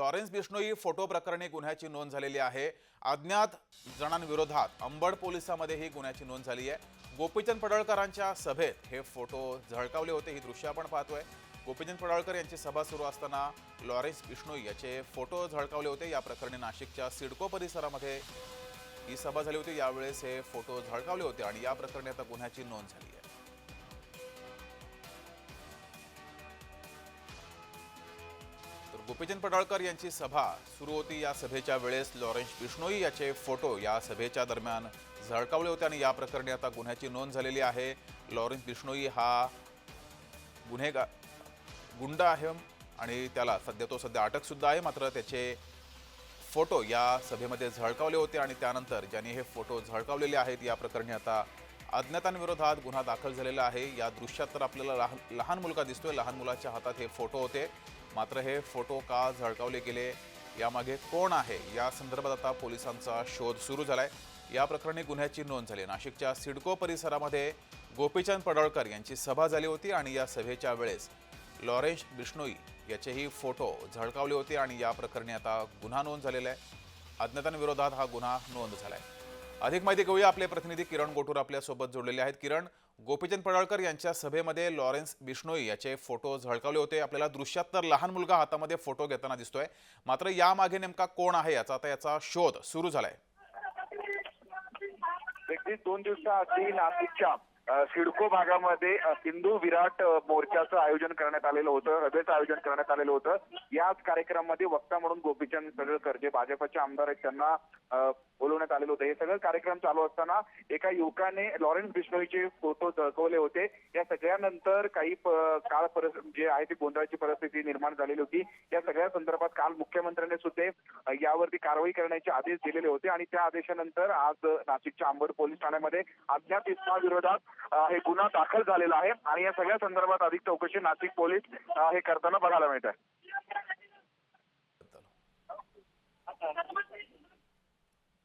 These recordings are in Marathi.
लॉरेन्स बिष्णोई फोटो प्रकरणी गुन्ह्याची नोंद झालेली आहे. अज्ञात जणांविरोधात अंबड पोलिसामध्ये ही गुन्ह्याची नोंद झाली आहे. गोपीचंद पडळकरांच्या सभेत हे फोटो झळकावले होते ही दृश्य आपण पाहतोय. गोपीचंद पडळकर यांची सभा सुरू असताना लॉरेन्स बिष्णोई याचे फोटो झळकावले होते. या प्रकरणी नाशिकच्या सिडको परिसरामध्ये ही सभा झाली होती. यावेळेस हे फोटो झळकावले होते आणि या प्रकरणी आता गुन्ह्याची नोंद झाली आहे. गोपीचंद पडळकर यांची सभा सुरू होती. या सभेच्या वेळेस लॉरेन्स बिष्णोई याचे फोटो या सभेच्या दरम्यान झळकावले होते आणि या प्रकरणी आता गुन्ह्याची नोंद झालेली आहे. लॉरेन्स बिष्णोई हा गुन्हेगार गुंड आहे आणि त्याला सध्या तो सध्या अटकसुद्धा आहे. मात्र त्याचे फोटो या सभेमध्ये झळकावले होते आणि त्यानंतर ज्यांनी हे फोटो झळकावलेले आहेत या प्रकरणी आता अज्ञातांविरोधात गुन्हा दाखल झालेला आहे. या दृश्यात तर आपल्याला लहान लहान मुलगा दिसतोय. लहान मुलाच्या हातात हे फोटो होते. मात्र हे फोटो का झळकावले गेले यामागे कोण आहे? या संदर्भात आता पोलिसांचा शोध सुरू झाला आहे या प्रकरणी गुन्ह्याची नोंद झाली. नाशिकच्या सिडको परिसरामध्ये गोपीचंद पडळकर यांची सभा झाली होती आणि या सभेच्या वेळेस लॉरेन्स बिष्णोई याचेही फोटो झळकावले होते आणि या प्रकरणी आता गुन्हा नोंद झालेला आहे. अज्ञातांविरोधात हा गुन्हा नोंद झाला आहे अधिक माहिती घेऊया आपले प्रतिनिधी किरण गोटूर आपल्यासोबत जोडलेले आहेत. किरण गोपीचंद पडळकर यांच्या सभेमध्ये लॉरेन्स बिश्नोई याचे फोटो झळकावले होते. आपल्याला दृश्यात तर लहान मुलगा हातामध्ये फोटो घेताना दिसतोय. मात्र यामागे नेमका कोण आहे याचा आता याचा शोध सुरू झालाय. दोन दिवसाआधी नाशिकच्या सिडको भागामध्ये सिंधू हिंदू विराट मोर्चाचं आयोजन करण्यात आलेलं होतं सभेचं आयोजन करण्यात आलेलं होतं. याच कार्यक्रमामध्ये वक्ता म्हणून गोपीचंद पडळकर जे भाजपचे आमदार आहेत त्यांना बोलवण्यात आलेलं होतं. हे सगळं कार्यक्रम चालू असताना एका युवकाने लॉरेन्स बिश्नोईचे फोटो झळकवले होते. या सगळ्यानंतर काही काळ जे आहे ती गोंधळाची परिस्थिती निर्माण झालेली होती. या सगळ्या संदर्भात काल मुख्यमंत्र्यांनी सुद्धा यावरती कारवाई करण्याचे आदेश दिलेले होते आणि त्या आदेशानंतर आज नाशिकच्या अंबड पोलीस ठाण्यामध्ये अज्ञात इसमाविरोधात हे गुन्हा दाखल झालेला आहे. आणि या सगळ्या संदर्भात अधिक चौकशी नाशिक पोलीस हे करताना बघायला मिळत आहे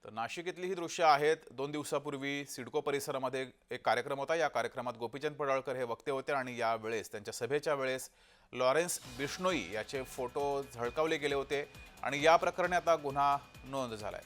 तर नाशिक इथली ही दृश्य आहेत. दोन दिवसापूर्वी सिडको परिसरामध्ये एक कार्यक्रम होता. या कार्यक्रमात गोपीचंद पडळकर हे वक्ते होते आणि या वेळेस त्यांच्या सभेच्या वेळेस लॉरेन्स बिष्णोई याचे फोटो झळकावले गेले होते. आणि या प्रकरणी आता गुन्हा नोंद झालाय.